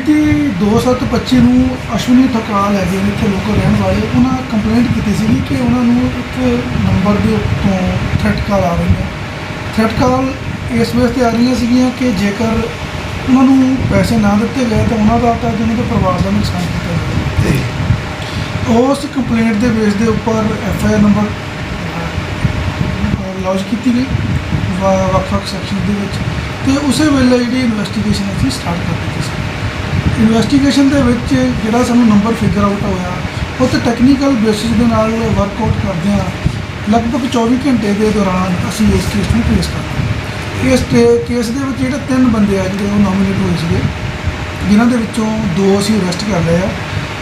ਮਿਤੀ 2/7/25 ਨੂੰ ਅਸ਼ਵਨੀ ਠਕਰਾਲ ਹੈਗੇ ਨੇ ਇੱਥੇ ਲੋਕਲ ਰਹਿਣ ਵਾਲੇ। ਉਹਨਾਂ ਕੰਪਲੇਂਟ ਕੀਤੀ ਸੀ ਕਿ ਉਹਨਾਂ ਨੂੰ ਇੱਕ ਨੰਬਰ ਦੇ ਉੱਤੋਂ ਥ੍ਰੈਟ ਕਾਲ ਆ ਰਹੀ ਹੈ। ਥ੍ਰੈਟ ਕਾਲ ਇਸ ਵੇਸ ਤੇ ਆ ਰਹੀਆਂ ਸੀਗੀਆਂ ਕਿ ਜੇਕਰ ਉਹਨਾਂ ਨੂੰ ਪੈਸੇ ਨਾ ਦਿੱਤੇ ਗਏ ਤਾਂ ਉਹਨਾਂ ਦਾ ਤਾਂ ਉਹਨਾਂ ਦੇ ਪਰਿਵਾਰ ਦਾ ਨੁਕਸਾਨ ਕੀਤਾ ਜਾਵੇਗਾ ਉਸ ਕੰਪਲੇਂਟ ਦੇ ਬੇਸ ਦੇ ਉੱਪਰ F I R number launch ਕੀਤੀ ਗਈ ਵ- ਵੱਖ-ਵੱਖ ਸੈਕਸ਼ਨ ਦੇ ਵਿੱਚ। ਤੇ ਉਸੇ ਵੇਲੇ ਜਿਹੜੀ ਇਨਵੈਸਟੀਗੇਸ਼ਨ ਅਸੀਂ ਸਟਾਰਟ ਕਰ ਦਿੱਤੀ ਸੀ। ਇਨਵੈਸਟੀਗੇਸ਼ਨ ਦੇ ਵਿੱਚ ਜਿਹੜਾ ਸਾਨੂੰ ਨੰਬਰ ਫਿਗਰ ਆਊਟ ਹੋਇਆ, ਉਹ ਤੇ ਟੈਕਨੀਕਲ ਬੇਸਿਸ ਦੇ ਨਾਲ ਵਰਕਆਊਟ ਕਰਦੇ ਹਾਂ। ਲਗਭਗ 24 ਘੰਟੇ ਦੇ ਦੌਰਾਨ ਅਸੀਂ ਇਸ ਕੇਸ ਨੂੰ ਪੇਸ ਕਰਦੇ ਇਸ ਕੇਸ ਦੇ ਵਿੱਚ ਜਿਹੜੇ ਤਿੰਨ ਬੰਦੇ ਆ, ਜਿਹੜੇ ਉਹ ਨੋਮੀਨੇਟ ਹੋਏ ਸੀਗੇ, ਜਿਨ੍ਹਾਂ ਦੇ ਵਿੱਚੋਂ ਦੋ ਅਸੀਂ ਅਰੈਸਟ ਕਰ ਲਏ ਆ।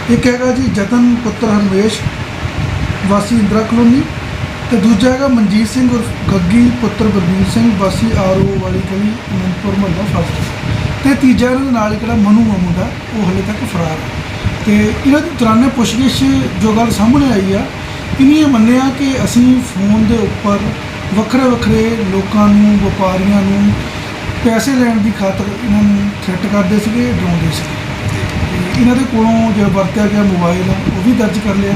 ਇੱਕ ਹੈਗਾ ਜੀ ਜਤਨ ਪੁੱਤਰ ਹਰਮੇਸ਼, ਵਾਸੀ ਇੰਦਰਾ ਕਲੋਨੀ ਤੇ ਦੂਜਾ ਹੈਗਾ ਮਨਜੀਤ ਸਿੰਘ ਉਰਫ ਗੱਗੀ, ਪੁੱਤਰ ਬਲਬੀਰ ਸਿੰਘ, ਵਾਸੀ ਆਰਓ ਵਾਲੀ ਗਲੀ ਅਨੰਦਪੁਰ ਮਹੱਲਾ ਫਸਟ। ਤੇ ਤੀਜਾ ਇਹਨਾਂ ਦੇ ਨਾਲ ਜਿਹੜਾ ਮਨੂ ਮਾਮੂ ਦਾ, ਉਹ ਹਲੇ ਤੱਕ ਫਰਾਰ ਹੈ। ਤੇ ਇਹਨਾਂ ਦੀ ਦੌਰਾਨੇ ਪੁੱਛਗਿੱਛ ਜੋ ਗੱਲ ਸਾਹਮਣੇ ਆਈ ਆ, ਇਹਨੇ ਇਹ ਮੰਨਿਆ ਕਿ ਅਸੀਂ ਫੋਨ ਦੇ ਉੱਪਰ ਵੱਖਰੇ ਵੱਖਰੇ ਲੋਕਾਂ ਨੂੰ, ਵਪਾਰੀਆਂ ਨੂੰ ਪੈਸੇ ਲੈਣ ਦੀ ਖਾਤਰ ਇਹਨਾਂ ਨੂੰ ਥ੍ਰੈਟ ਕਰਦੇ ਸੀਗੇ, ਡਰਾਉਂਦੇ ਸੀਗੇ। ਇਹਨਾਂ ਦੇ ਕੋਲੋਂ ਜੋ ਵਰਤਿਆ ਗਿਆ ਮੋਬਾਈਲ ਉਹ ਵੀ ਦਰਜ ਕਰ ਲਿਆ।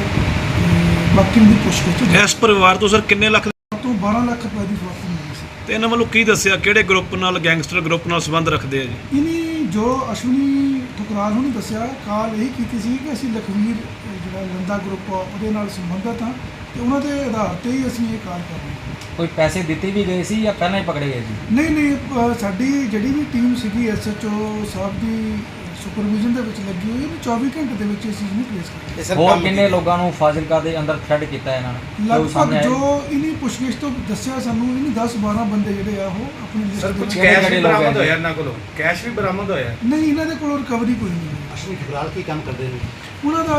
ਬਾਕੀ ਦੀ ਪੁੱਛਗਿੱਛ ਜਾਰੀ ਇਸ ਪਰਿਵਾਰ ਤੋਂ ਸਰ ਕਿੰਨੇ ਲੱਖ ਤੋਂ 12 ਲੱਖ ਰੁਪਏ ਦੀ ਫਰੋਤੀ ਮਿਲੀ ਸੀ ਤੇ ਇਹਨਾਂ ਵੱਲੋਂ ਕੀ ਦੱਸਿਆ? ਕਿਹੜੇ ਗਰੁੱਪ ਨਾਲ ਗੈਂਗਸਟਰ ਗਰੁੱਪ ਨਾਲ ਸੰਬੰਧ ਰੱਖਦੇ ਆ ਜੀ? ਇਹਨੇ ਜੋ ਅਸ਼ਵਨੀ ਠੁਕਰਾਲ ਨੂੰ ਦੱਸਿਆ ਕਾਲ ਇਹ ਕੀਤੀ ਸੀ ਕਿ ਅਸੀਂ ਲਖਵੀਰ ਅਹ ਜਿਹੜਾ ਲੰਦਾ ਗਰੁੱਪ ਆ ਉਹਦੇ ਨਾਲ ਸੰਬੰਧਤ ਹਾਂ ਤੇ ਉਹਨਾਂ ਦੇ ਆਧਾਰ ਤੇ ਹੀ ਅਸੀਂ ਇਹ ਕਾਲ ਕਰ ਰਹੇ ਹਾਂ। ਕੋਈ ਪੈਸੇ ਦਿੱਤੇ ਵੀ ਗਏ ਸੀ ਜਾਂ ਪਹਿਲਾਂ ਹੀ ਪਕੜੇ ਗਏ ਸੀ? ਨਹੀਂ ਨਹੀਂ ਅਹ ਸਾਡੀ ਜਿਹੜੀ ਵੀ ਟੀਮ ਸੀਗੀ ਐਸਐਚਓ ਸਾਹਿਬ ਦੀ ਸੁਪਰਵਿਜ਼ਨ ਦੇ ਵਿੱਚ ਲੱਗੀ ਹੋਈ ਹੈ 24 ਘੰਟੇ ਦੇ ਵਿੱਚ ਇਸ ਚੀਜ਼ ਨੂੰ ਪਲੇਸ ਕਰ ਇਹ ਸਰ ਹੋਰ ਕੰਮ ਕਿੰਨੇ ਲੋਕਾਂ ਨੂੰ ਫਾਜ਼ਿਲਕਾ ਦੇ ਅੰਦਰ ਥ੍ਰੈਡ ਕੀਤਾ ਇਹਨਾਂ ਨੇ? ਜੋ ਲਗਭਗ ਸਾਹਮਣੇ ਆਏ? ਜੋ ਇਹਨੀ ਪੁੱਛਗਿੱਛ ਤੋਂ ਦੱਸਿਆ ਸਾਨੂੰ ਇਹਨੇ 10 12 ਬੰਦੇ ਜਿਹੜੇ ਆ ਉਹ ਆਪਣੀ ਲਿਸਟ ਸਰ ਦੇ ਕੁਝ ਵਿੱਚ- ਕਿਹੜੇ ਕੈਸ਼ ਵੀ ਬਰਾਮਦ? ਹੋਇਆ ਇਹਨਾਂ ਕੋਲੋਂ? ਕੈਸ਼ ਵੀ ਬਰਾਮਦ ਹੋਇਆ? ਨਹੀਂ ਇਹਨਾਂ ਦੇ ਕੋਲ ਰਿਕਵਰੀ ਕੋਈ ਨਹੀਂ ਹੈ ਅਸ਼ਵਨੀ ਠੁਕਰਾਲ ਕੀ ਕੰਮ ਕਰਦੇ ਨੇ? ਉਹਨਾਂ ਦਾ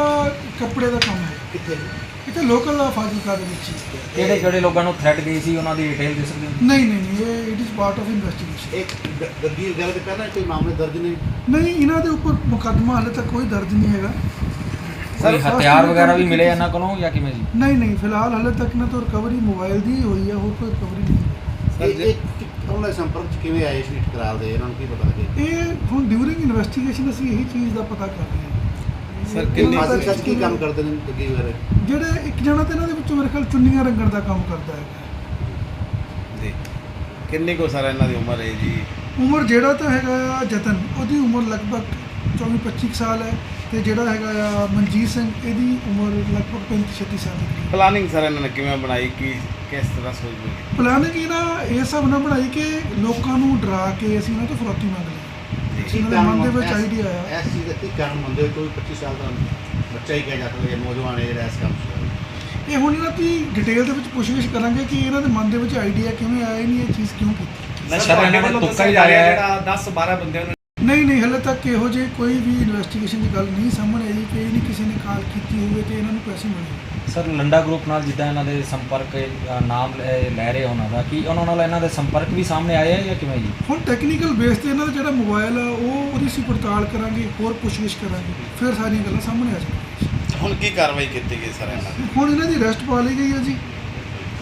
ਕੱਪੜੇ ਦਾ ਕੰਮ ਹੈ। ਕਿੱਥੇ? ਇੱਥੇ ਲੋਕਲ ਫਾਜ਼ਿਲਕਾ ਦੇ ਵਿੱਚ ਹੀ। ਕਿਹੜੇ ਕਿਹੜੇ ਲੋਕਾਂ ਨੂੰ ਥ੍ਰੈਡ ਗਈ ਸੀ? ਉਹਨਾਂ ਦੀ ਡਿਟੇਲ ਦੇ ਸਕਦੇ ਹੋ ਨਹੀਂ ਨਹੀਂ ਨਹੀਂ ਇਹ it is part of investigation ਇੱਕ ਗ- ਗੱਗੀ ਗੱਲ ਤੇ ਪਹਿਲਾਂ ਕੋਈ ਮਾਮਲੇ ਦਰਜ ਨਹੀਂ? ਨਹੀਂ ਇਹਨਾਂ ਦੇ ਉੱਪਰ ਮੁਕੱਦਮਾ ਹਾਲੇ ਤੱਕ ਕੋਈ ਦਰਜ ਨਹੀਂ ਹੈਗਾ। ਕੋਈ first ਹਥਿਆਰ ਇਹਨਾਂ ਵਗੈਰਾ ਵੀ ਮਿਲੇ ਕੀਤੀ ਇਹਨਾਂ ਕੋਲੋਂ ਜਾਂ ਕਿਵੇਂ ਜੀ? ਨਹੀਂ ਨਹੀਂ ਫਿਲਹਾਲ ਹਾਲੇ ਤੱਕ ਨਾ ਤਾਂ ਰਿਕਵਰੀ ਮੋਬਾਈਲ ਦੀ ਹੀ ਹੋਈ ਹੈ ਹੋਰ ਕੋਈ ਰਿਕਵਰੀ ਨਹੀਂ ਸਰ, ਇਹ ਜੇ- ਇਹ ਉਹਨਾਂ ਦੇ ਸੰਪਰਕ ਚ ਕਿਵੇਂ ਆਏ ਅਸ਼ਵਨੀ ਠੁਕਰਾਲ ਦੇ ਇਹਨਾਂ ਨੂੰ ਕੀ ਪਤਾ ਲੱਗੇ? ਇਹ ਹੁਣ ਡਿਊਰਿੰਗ ਇਨਵੈਸਟੀਗੇਸ਼ਨ ਅਸੀਂ ਇਹੀ ਚੀਜ਼ ਦਾ ਪਤਾ ਕਰ ਰਹੇ ਹਾਂ। Sir, ਇਹ- ਕਿੰਨੇ- ਇਹਨਾਂ ਦਾ ਫਾਜ਼ਿਲ ਸੱਚ ਕੀ ਕੰਮ ਕਰਦੇ ਨੇ ਗੱਗੀ ਵਗੈਰਾ ਜਿਹੜੇ ਇੱਕ ਜਣਾ ਤੇ ਇਹਨਾਂ ਦੇ ਵਿੱਚੋਂ ਮੇਰੇ ਖਿਆਲ ਚੁੰਨੀਆਂ ਰੰਗਣ ਦਾ ਕੰਮ ਕਰਦਾ ਹੈ। ਜੀ। ਕਿੰਨੀ ਕੋ ਸਰ ਇਹਨਾਂ ਦੀ ਉਮਰ ਹੈ ਜੀ? ਉਮਰ ਜਿਹੜਾ ਤਾਂ ਹੈਗਾ ਜਤਨ ਉਹਦੀ ਉਮਰ ਲਗਭਗ 24 25 ਸਾਲ ਹੈ ਤੇ ਜਿਹੜਾ ਹੈਗਾ ਆ ਮਨਜੀਤ ਸਿੰਘ ਇਹਦੀ ਉਮਰ ਲਗਭਗ 35 36 ਸਾਲ ਦੀ ਕਰੀਬ ਪਲਾਨਿੰਗ ਸਰ ਇਹਨਾਂ ਨੇ ਕਿਵੇਂ ਬਣਾਈ? ਕੀ ਕਿਸ ਤਰ੍ਹਾਂ ਸੋਚ ਬਣੀ ਪਲਾਨਿੰਗ ਇਹ ਨਾ ਇਹ ਹਿਸਾਬ ਨਾਲ ਬਣਾਈ ਕਿ ਲੋਕਾਂ ਨੂੰ ਡਰਾ ਕੇ ਅਸੀਂ ਇਹਨਾਂ ਤੋਂ ਫਰੋਤੀ ਮੰਗ ਲਈ। ਜੀ। ਇਹਨਾਂ ਦੇ ਮਨ ਦੇ ਵਿੱਚ ਆਈਡੀਆ ਆਇਆ ਇਸ ਚੀਜ਼ ਦਾ ਕੀ ਕਾਰਨ ਮੰਨਦੇ ਹੋ ਕੋਈ 25 ਸਾਲ ਦਾ ਬੱਚਾ ਹੀ ਕਹਿ ਜਾ ਸਕਦਾ ਹੈ ਨੌਜਵਾਨ ਹੈ ਜਿਹੜਾ ਇਸ ਕੰਮ 'ਚ ਹੈ। ਇਹ ਹੁਣ ਇਹਨਾਂ ਦੀ ਡਿਟੇਲ ਦੇ ਵਿੱਚ ਪੁੱਛਗਿੱਛ ਕਰਾਂਗੇ ਕਿ ਇਹਨਾਂ ਦੇ ਮਨ ਦੇ ਵਿੱਚ ਆਈਡੀਆ ਕਿਵੇਂ ਆਇਆ ਨਹੀਂ ਇਹ ਚੀਜ਼ ਕਿਉਂ ਕੀਤੀ? ਸਰ ਇਹਨਾਂ ਨੇ ਤੁੱਕਾ ਹੀ ਲਾਇਆ ਹੈ ਜਿਹੜਾ 10 12 ਬੰਦਿਆਂ ਨੂੰ ਨਹੀਂ ਨਹੀਂ ਹਲੇ ਤੱਕ ਇਹੋ ਜਿਹੀ ਕੋਈ ਵੀ ਇਨਵੈਸਟੀਗੇਸ਼ਨ ਦੀ ਗੱਲ ਨਹੀਂ ਸਾਹਮਣੇ ਆਈ ਕਿ ਇਹ ਨਹੀਂ ਕਿਸੇ ਨੇ ਕਾਲ ਕੀਤੀ ਹੋਵੇ ਤੇ ਇਹਨਾਂ ਨੂੰ ਪੈਸੇ ਮਿਲੇ ਸਰ ਲੰਡਾ ਗਰੁੱਪ ਨਾਲ ਜਿੱਦਾਂ ਇਹਨਾਂ ਦੇ ਸੰਪਰਕ ਅ, ਨਾਮ ਲੈ ਲੈ ਰਹੇ ਉਹਨਾਂ ਦਾ ਕੀ ਉਹਨਾਂ ਨਾਲ ਇਹਨਾਂ ਦੇ ਸੰਪਰਕ ਵੀ ਸਾਹਮਣੇ ਆਏ ਆ ਜਾਂ ਕਿਵੇਂ ਜੀ? ਹੁਣ ਟੈਕਨੀਕਲ ਬੇਸ ਤੇ ਇਹਨਾਂ ਦਾ ਜਿਹੜਾ ਮੋਬਾਈਲ ਆ ਉਹ ਉਹਦੀ ਅਸੀਂ ਪੜਤਾਲ ਕਰਾਂਗੇ ਹੋਰ ਪੁੱਛਗਿੱਛ ਕਰਾਂਗੇ ਫਿਰ ਸਾਰੀਆਂ ਗੱਲਾਂ ਸਾਹਮਣੇ ਆ ਜਾਣਗੀਆਂ। ਹੁਣ ਕੀ ਕਾਰਵਾਈ ਕੀਤੀ ਗਈ ਸਰ ਇਹਨਾਂ ਦੀ? ਹੁਣ ਇਹਨਾਂ ਦੀ ਅਰੈਸਟ ਪਾ ਲਈ ਗਈ ਹੈ ਜੀ।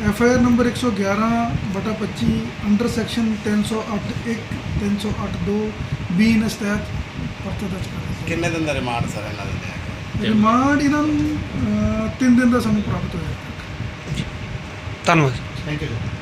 ਐਫ ਆਈ ਆਰ ਨੰਬਰ 111 ਬਟਾ 25 ਅੰਡਰ ਸੈਕਸ਼ਨ 308 1 308 2 ਬੀ ਇਸ ਤਹਿਤ ਪਰਚਾ ਦਰਜ ਕਰ ਦਿੱਤਾ ਕਿੰਨੇ ਦਿਨ ਦਾ ਰਿਮਾਂਡ ਸਰ ਇਹਨਾਂ ਦੇ ਲਿਆ ਰਿਮਾਂਡ ਇਹਨਾਂ ਨੂੰ 3 ਦਿਨ ਦਾ ਸਾਨੂੰ ਪ੍ਰਾਪਤ ਹੋਇਆ। ਧੰਨਵਾਦ। Thank you